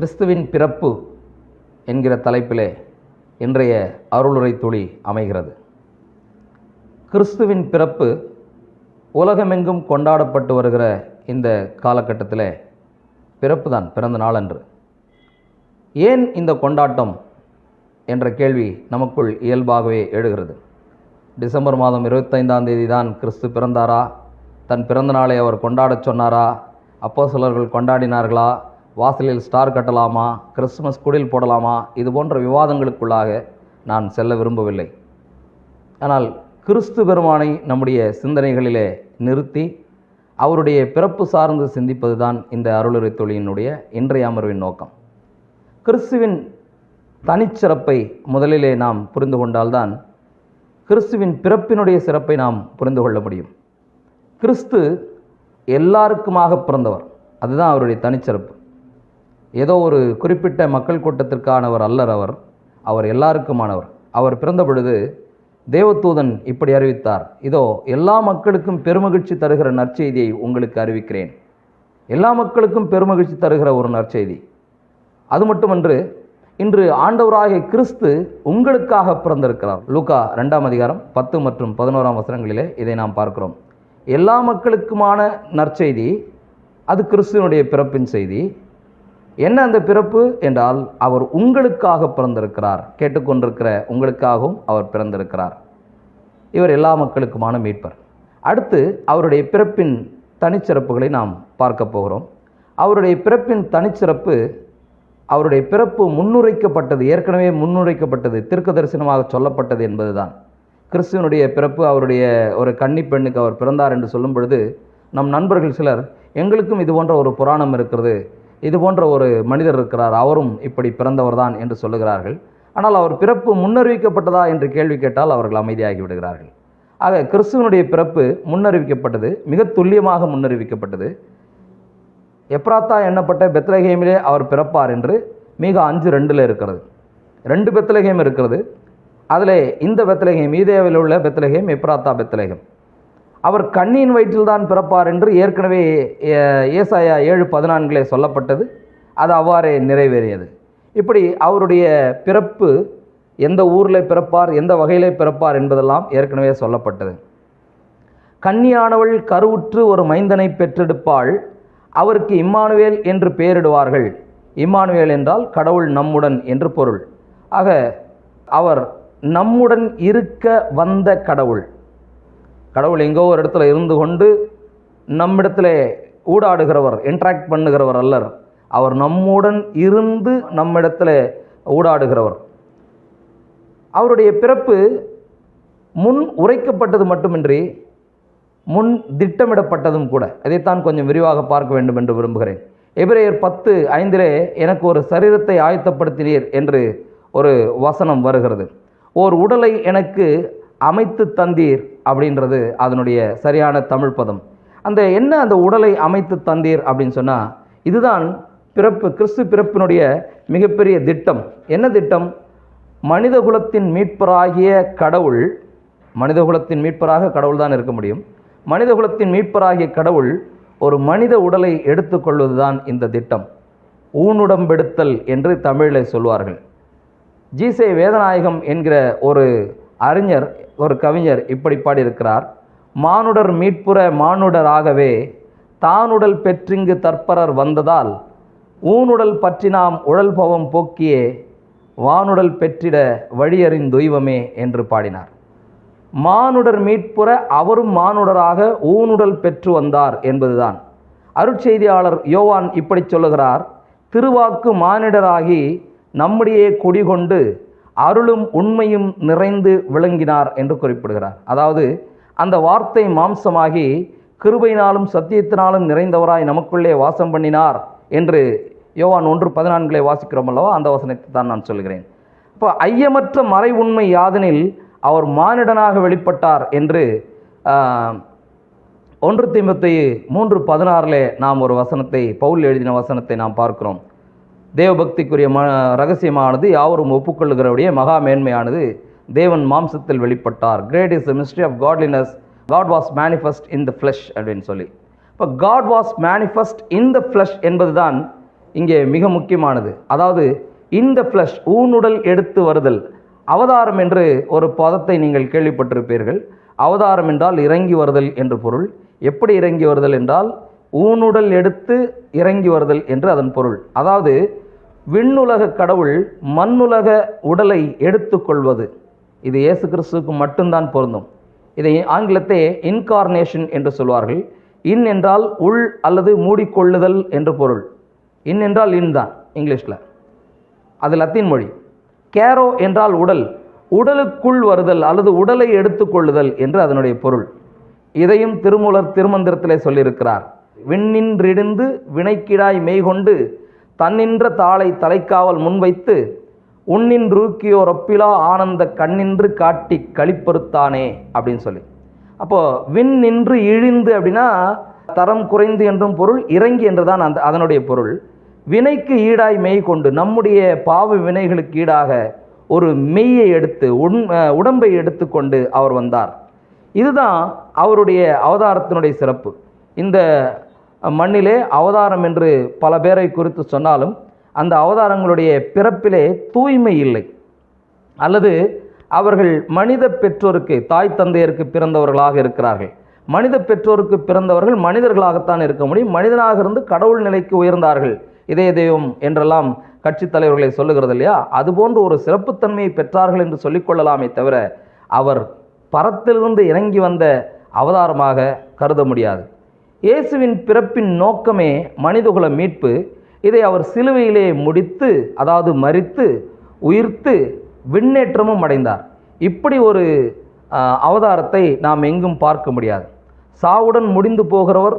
கிறிஸ்துவின் பிறப்பு என்கிற தலைப்பிலே இன்றைய அருளுரை துளி அமைகிறது. கிறிஸ்துவின் பிறப்பு உலகமெங்கும் கொண்டாடப்பட்டு வருகிற இந்த காலகட்டத்தில் பிறப்பு தான் பிறந்த நாளன்று. ஏன் இந்த கொண்டாட்டம் என்ற கேள்வி நமக்குள் இயல்பாகவே எழுகிறது. டிசம்பர் மாதம் இருபத்தைந்தாம் தேதி தான் கிறிஸ்து பிறந்தாரா? தன் பிறந்த நாளை அவர் கொண்டாடச் சொன்னாரா? அப்போ சிலர்கள் கொண்டாடினார்களா? வாசலில் ஸ்டார் கட்டலாமா? கிறிஸ்துமஸ் குடில் போடலாமா? இது போன்ற விவாதங்களுக்குள்ளாக நான் செல்ல விரும்பவில்லை. ஆனால் கிறிஸ்து பெருமானை நம்முடைய சிந்தனைகளிலே நிறுத்தி அவருடைய பிறப்பு சார்ந்து சிந்திப்பது தான் இந்த அருளுரை தொழிலினுடைய இன்றைய அமர்வின் நோக்கம். கிறிஸ்துவின் தனிச்சிறப்பை முதலிலே நாம் புரிந்து கொண்டால்தான் கிறிஸ்துவின் பிறப்பினுடைய சிறப்பை நாம் புரிந்து கொள்ள முடியும். கிறிஸ்து எல்லாருக்குமாக பிறந்தவர். அதுதான் அவருடைய தனிச்சிறப்பு. ஏதோ ஒரு குறிப்பிட்ட மக்கள் கூட்டத்திற்கானவர் அல்லர் அவர் அவர் எல்லாருக்குமானவர். அவர் பிறந்த பொழுது தேவதூதன் இப்படி அறிவித்தார் இதோ எல்லா மக்களுக்கும் பெருமகிழ்ச்சி தருகிற நற்செய்தியை உங்களுக்கு அறிவிக்கிறேன். எல்லா மக்களுக்கும் பெருமகிழ்ச்சி தருகிற ஒரு நற்செய்தி. அது மட்டுமன்று இன்று ஆண்டவராகிய கிறிஸ்து உங்களுக்காக பிறந்திருக்கிறார். லூக்கா ரெண்டாம் அதிகாரம் பத்து மற்றும் பதினோராம் வசனங்களிலே இதை நாம் பார்க்கிறோம். எல்லா மக்களுக்குமான நற்செய்தி அது கிறிஸ்துவனுடைய பிறப்பின் செய்தி. என்ன அந்த பிறப்பு என்றால் அவர் உங்களுக்காக பிறந்திருக்கிறார். கேட்டுக்கொண்டிருக்கிற உங்களுக்காகவும் அவர் பிறந்திருக்கிறார். இவர் எல்லா மக்களுக்குமான மீட்பர். அடுத்து அவருடைய பிறப்பின் தனிச்சிறப்புகளை நாம் பார்க்க போகிறோம். அவருடைய பிறப்பின் தனிச்சிறப்பு அவருடைய பிறப்பு முன்னுரைக்கப்பட்டது ஏற்கனவே முன்னுரைக்கப்பட்டது தீர்க்க தரிசனமாக சொல்லப்பட்டது என்பதுதான். கிறிஸ்துவனுடைய பிறப்பு அவருடைய ஒரு கன்னி பெண்ணுக்கு அவர் பிறந்தார் என்று சொல்லும் பொழுது நம் நண்பர்கள் சிலர் எங்களுக்கும் இது போன்ற ஒரு புராணம் இருக்கிறது. இது போன்ற ஒரு மனிதர் இருக்கிறார். அவரும் இப்படி பிறந்தவர் தான் என்று சொல்லுகிறார்கள். ஆனால் அவர் பிறப்பு முன்னறிவிக்கப்பட்டதா என்று கேள்வி கேட்டால் அவர்கள் அமைதியாகி விடுகிறார்கள். ஆக கிறிஸ்துவனுடைய பிறப்பு முன்னறிவிக்கப்பட்டது மிக துல்லியமாக முன்னறிவிக்கப்பட்டது. எப்ராத்தா எண்ணப்பட்ட பெத்லகேமிலே அவர் பிறப்பார் என்று மிக அஞ்சு ரெண்டில் இருக்கிறது. ரெண்டு பெத்லகேம் இருக்கிறது. அதில் இந்த பெத்லகேம் ஈதேவில் உள்ள பெத்லகேம் எப்ராத்தா பெத்லகேம். அவர் கண்ணின் வயிற்றில்தான் பிறப்பார் என்று ஏற்கனவே ஏசாயா ஏழு பதினான்கிலே சொல்லப்பட்டது. அது அவ்வாறே நிறைவேறியது. இப்படி அவருடைய பிறப்பு எந்த ஊரில் பிறப்பார் எந்த வகையிலே பிறப்பார் என்பதெல்லாம் ஏற்கனவே சொல்லப்பட்டது. கன்னியானவள் கருவுற்று ஒரு மைந்தனை பெற்றெடுப்பாள். அவருக்கு இம்மானுவேல் என்று பெயரிடுவார்கள். இம்மானுவேல் என்றால் கடவுள் நம்முடன் என்று பொருள். ஆக அவர் நம்முடன் இருக்க வந்த கடவுள். கடவுள் எங்கோ ஒரு இடத்துல இருந்து கொண்டு நம்மிடத்தில் ஊடாடுகிறவர் இன்ட்ராக்ட் பண்ணுகிறவர் அல்லர். அவர் நம்முடன் இருந்து நம்மிடத்தில் ஊடாடுகிறவர். அவருடைய பிறப்பு முன் உரைக்கப்பட்டது மட்டுமின்றி முன் திட்டமிடப்பட்டதும் கூட. அதைத்தான் கொஞ்சம் விரிவாக பார்க்க வேண்டும் என்று விரும்புகிறேன். எபிரேயர் பத்து ஐந்திலே எனக்கு ஒரு சரீரத்தை ஆயத்தப்படுத்தினீர் என்று ஒரு வசனம் வருகிறது. ஓர் உடலை எனக்கு அமைத்து தந்தீர் அப்படின்றது அதனுடைய சரியான தமிழ் பதம். அந்த என்ன அந்த உடலை அமைத்து தந்தீர் அப்படின்னு சொன்னால் இதுதான் பிறப்பு கிறிஸ்து பிறப்பினுடைய மிகப்பெரிய திட்டம். என்ன திட்டம்? மனிதகுலத்தின் மீட்பராகிய கடவுள் மனிதகுலத்தின் மீட்பராக கடவுள் தான் இருக்க முடியும். மனிதகுலத்தின் மீட்பராகிய கடவுள் ஒரு மனித உடலை எடுத்துக்கொள்வதுதான் இந்த திட்டம். ஊனுடம்பெடுத்தல் என்று தமிழில் சொல்வார்கள். ஜிசே வேதநாயகம் என்கிற ஒரு அறிஞர் ஒரு கவிஞர் இப்படி பாடியிருக்கிறார் மானுடர் மீட்புற மானுடராகவே தானுடல் பெற்றிங்கு தற்பரர் வந்ததால் ஊனுடல் பற்றி நாம் உழல்பவம் போக்கியே வானுடல் பெற்றிட வழியறின் துய்வமே என்று பாடினார். மானுடர் மீட்புற அவரும் மானுடராக ஊனுடல் பெற்று வந்தார் என்பதுதான். அருட்செய்தியாளர் யோவான் இப்படி சொல்லுகிறார் திருவாக்கு மானிடராகி நம்முடையே குடிகொண்டு அருளும் உண்மையும் நிறைந்து விளங்கினார் என்று குறிப்பிடுகிறார். அதாவது அந்த வார்த்தை மாம்சமாகி கிருபையினாலும் சத்தியத்தினாலும் நிறைந்தவராய் நமக்குள்ளே வாசம் பண்ணினார் என்று யோவான் ஒன்று பதினான்கிலே வாசிக்கிறோம் அல்லவா அந்த வசனத்தை தான் நான் சொல்கிறேன். இப்போ ஐயமற்ற மறை உண்மை யாதெனில் அவர் மானிடனாக வெளிப்பட்டார் என்று ஒன்று தீமத்தை மூன்று பதினாறிலே நாம் ஒரு வசனத்தை பவுல் எழுதின வசனத்தை நாம் பார்க்கிறோம். தேவபக்திக்குரிய ம ரகசியமானது யாவரும் ஒப்புக்கொள்ளுகிறவுடைய மகா மேன்மையானது தேவன் மாம்சத்தில் வெளிப்பட்டார். Great is the mystery of godliness God was manifest in the flesh அப்படின்னு சொல்லி. இப்போ God was manifest in the flesh என்பதுதான் இங்கே மிக முக்கியமானது. அதாவது இந்த ஃப்ளஷ் ஊனுடல் எடுத்து வருதல். அவதாரம் என்று ஒரு பதத்தை நீங்கள் கேள்விப்பட்டிருப்பீர்கள். அவதாரம் என்றால் இறங்கி வருதல் என்று பொருள். எப்படி இறங்கி வருதல் என்றால் ஊனுடல் எடுத்து இறங்கி வருதல் என்று அதன் பொருள். அதாவது விண்ணுலக கடவுள் மண்ணுலக உடலை எடுத்துக்கொள்வது இது இயேசு கிறிஸ்துவுக்கு மட்டும்தான் பொருந்தும். இதை ஆங்கிலத்தை இன்கார்னேஷன் என்று சொல்வார்கள். இன் என்றால் உள் அல்லது மூடிக்கொள்ளுதல் என்று பொருள். இன் என்றால் இன் தான் இங்கிலீஷில். அது லத்தீன் மொழி. கேரோ என்றால் உடல். உடலுக்குள் வருதல் அல்லது உடலை எடுத்துக்கொள்ளுதல் என்று அதனுடைய பொருள். இதையும் திருமூலர் திருமந்திரத்திலே சொல்லியிருக்கிறார். விண்ணின்றிடிந்து வினைக்கிடாய் மெய்கொண்டு தன்னின்ற தாளை தலைக்காவல் முன்வைத்து உன்னின் ரூக்கியோ ஒப்பிலா ஆனந்த கண்ணின்று காட்டி களிப்பறுத்தானே அப்படின்னு சொல்லி. அப்போது விண் நின்று இழிந்து அப்படின்னா தரம் குறைந்து என்றும் பொருள் இறங்கி என்றுதான் அந்த அதனுடைய பொருள். வினைக்கு ஈடாய் மெய் கொண்டு நம்முடைய பாவ வினைகளுக்கு ஈடாக ஒரு மெய்யை எடுத்து உண் உடம்பை எடுத்துக்கொண்டு அவர் வந்தார். இதுதான் அவருடைய அவதாரத்தினுடைய சிறப்பு. இந்த மண்ணிலே அவதாரம் என்று பல பேரை குறித்து சொன்னாலும் அந்த அவதாரங்களுடைய பிறப்பிலே தூய்மை இல்லை. அல்லது அவர்கள் மனித பெற்றோருக்கு தாய் தந்தையருக்கு பிறந்தவர்களாக இருக்கிறார்கள். மனித பெற்றோருக்கு பிறந்தவர்கள் மனிதர்களாகத்தான் இருக்க முடியும். மனிதனாக இருந்து கடவுள் நிலைக்கு உயர்ந்தார்கள். இதய தெய்வம் என்றெல்லாம் கட்சித் தலைவர்களை சொல்லுகிறது இல்லையா? அதுபோன்று ஒரு சிறப்புத்தன்மையை பெற்றார்கள் என்று சொல்லிக்கொள்ளலாமே தவிர அவர் பரத்திலிருந்து இறங்கி வந்த அவதாரமாக கருத முடியாது. இயேசுவின் பிறப்பின் நோக்கமே மனிதகுல மீட்பு. இதை அவர் சிலுவையிலே முடித்து அதாவது மறித்து உயிர்த்து விண்ணேற்றமும் அடைந்தார். இப்படி ஒரு அவதாரத்தை நாம் எங்கும் பார்க்க முடியாது. சாவுடன் முடிந்து போகிறவர்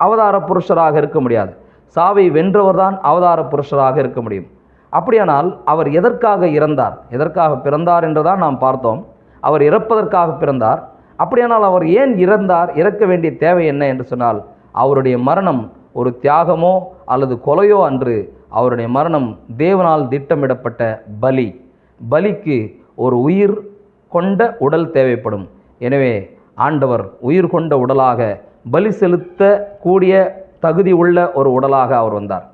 அவதார புருஷராக இருக்க முடியாது. சாவை வென்றவர்தான் அவதார புருஷராக இருக்க முடியும். அப்படியானால் அவர் எதற்காக இறந்தார்? எதற்காக பிறந்தார் என்றுதான் நாம் பார்த்தோம். அவர் இறப்பதற்காக பிறந்தார். அப்படியானால் அவர் ஏன் இறந்தார்? இறக்க வேண்டிய தேவை என்ன என்று சொன்னால் அவருடைய மரணம் ஒரு தியாகமோ அல்லது கொலையோ அன்று அவருடைய மரணம் தேவனால் திட்டமிடப்பட்ட பலி. பலிக்கு ஒரு உயிர் கொண்ட உடல் தேவைப்படும். எனவே ஆண்டவர் உயிர் கொண்ட உடலாக பலி செலுத்த கூடிய தகுதி உள்ள ஒரு உடலாக அவர் வந்தார்.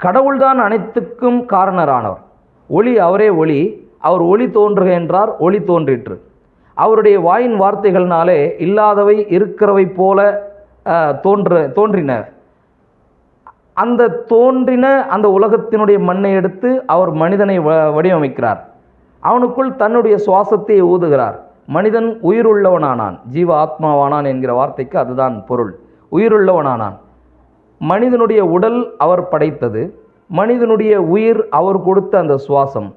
கடவுள்தான் அனைத்துக்கும் காரணரானவர். ஒளி அவரே ஒளி அவர் ஒளி தோன்றுக என்றார் ஒளி தோன்றிற்று. அவருடைய வாயின் வார்த்தைகள்னாலே இல்லாதவை இருக்கிறவை போல தோன்ற தோன்றின. அந்த தோன்றின அந்த உலகத்தினுடைய மண்ணை எடுத்து அவர் மனிதனை வ- வடிவமைக்கிறார். அவனுக்குள் தன்னுடைய சுவாசத்தை ஊதுகிறார். மனிதன் உயிருள்ளவனானான். ஜீவ ஆத்மாவானான் என்கிற வார்த்தைக்கு அதுதான் பொருள். உயிருள்ளவனானான். மனிதனுடைய உடல் அவர் படைத்தது. மனிதனுடைய உயிர் அவர் கொடுத்த அந்த சுவாசம்.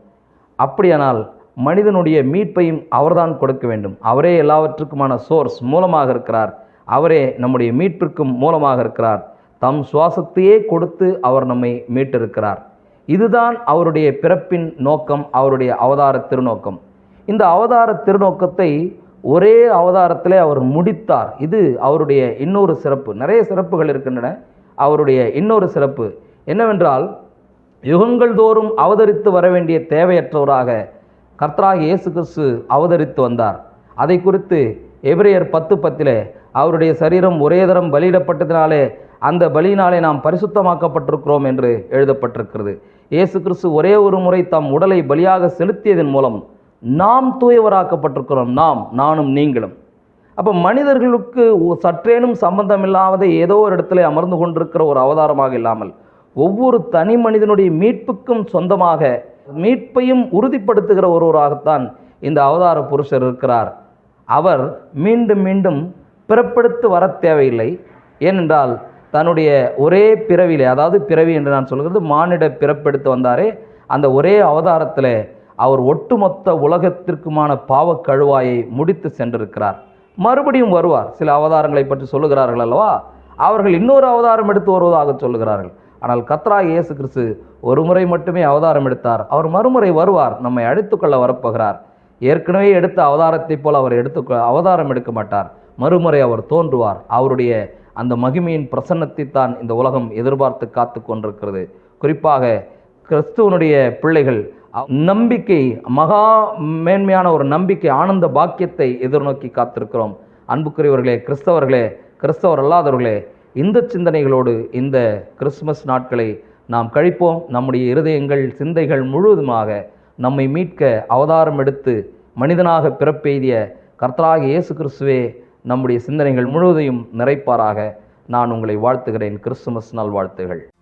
அப்படியானால் மனிதனுடைய மீட்பையும் அவர்தான் கொடுக்க வேண்டும். அவரே எல்லாவற்றுக்குமான சோர்ஸ் மூலமாக இருக்கிறார். அவரே நம்முடைய மீட்பிற்கும் மூலமாக இருக்கிறார். தம் சுவாசத்தையே கொடுத்து அவர் நம்மை மீட்டிருக்கிறார். இதுதான் அவருடைய பிறப்பின் நோக்கம் அவருடைய அவதார திருநோக்கம். இந்த அவதார திருநோக்கத்தை ஒரே அவதாரத்திலே அவர் முடித்தார். இது அவருடைய இன்னொரு சிறப்பு. நிறைய சிறப்புகள் இருக்கின்றன. அவருடைய இன்னொரு சிறப்பு என்னவென்றால் யுகங்கள் தோறும் அவதரித்து வர வேண்டிய தேவையற்றவராக கர்த்தராக இயேசு கிறிஸ்து அவதரித்து வந்தார். அதை குறித்து எபிரேயர் பத்து பத்திலே அவருடைய சரீரம் ஒரே தரம் பலியிடப்பட்டதினாலே அந்த பலியினாலே நாம் பரிசுத்தமாக்கப்பட்டிருக்கிறோம் என்று எழுதப்பட்டிருக்கிறது. இயேசு கிறிஸ்து ஒரே ஒரு முறை தம் உடலை பலியாக செலுத்தியதன் மூலம் நாம் தூயவராக்கப்பட்டிருக்கிறோம். நாம் நானும் நீங்களும். அப்போ மனிதர்களுக்கு சற்றேனும் சற்றேனும் சம்பந்தமில்லாத ஏதோ ஒரு இடத்துல அமர்ந்து கொண்டிருக்கிற ஒரு அவதாரமாக இல்லாமல் ஒவ்வொரு தனி மனிதனுடைய மீட்புக்கும் சொந்தமாக மீட்பையும் உறுதிப்படுத்துகிற ஒருவராகத்தான் இந்த அவதார புருஷர் இருக்கிறார். அவர் மீண்டும் மீண்டும் பிறப்பெடுத்து வர தேவையில்லை. ஏனென்றால் தன்னுடைய ஒரே பிறவிலே அதாவது பிறவி என்று நான் சொல்கிறது மானிட பிறப்பெடுத்து வந்தாரே அந்த ஒரே அவதாரத்தில் அவர் ஒட்டுமொத்த உலகத்திற்குமான பாவக்கழுவாயை முடித்து சென்றிருக்கிறார். மறுபடியும் வருவார். சில அவதாரங்களை பற்றி சொல்லுகிறார்கள் அல்லவா? அவர்கள் இன்னொரு அவதாரம் எடுத்து வருவதாக சொல்லுகிறார்கள். ஆனால் கத்ரா இயேசு கிறிஸ்து ஒரு முறை மட்டுமே அவதாரம் எடுத்தார். அவர் மறுமுறை வருவார். நம்மை அழைத்துக்கொள்ள வரப்போகிறார். ஏற்கனவே எடுத்த அவதாரத்தைப் போல் அவர் எடுத்து அவதாரம் எடுக்க மாட்டார். மறுமுறை அவர் தோன்றுவார். அவருடைய அந்த மகிமையின் பிரசன்னத்தை தான் இந்த உலகம் எதிர்பார்த்து காத்து கொண்டிருக்கிறது. குறிப்பாக கிறிஸ்துவனுடைய பிள்ளைகள் நம்பிக்கை மகா மேன்மையான ஒரு நம்பிக்கை ஆனந்த பாக்கியத்தை எதிர்நோக்கி காத்திருக்கிறோம். அன்புக்குரியவர்களே கிறிஸ்தவர்களே கிறிஸ்தவர் அல்லாதவர்களே இந்த சிந்தனைகளோடு இந்த கிறிஸ்துமஸ் நாட்களை நாம் கழிப்போம் நம்முடைய இருதயங்கள் சிந்தைகள் முழுவதுமாக நம்மை மீட்க அவதாரம் எடுத்து மனிதனாக பிறப்பெய்திய கர்த்தராக இயேசு கிறிஸ்துவே நம்முடைய சிந்தனைகள் முழுவதையும் நிறைப்பாராக. நான் உங்களை வாழ்த்துகிறேன். கிறிஸ்துமஸ் நாள் வாழ்த்துகள்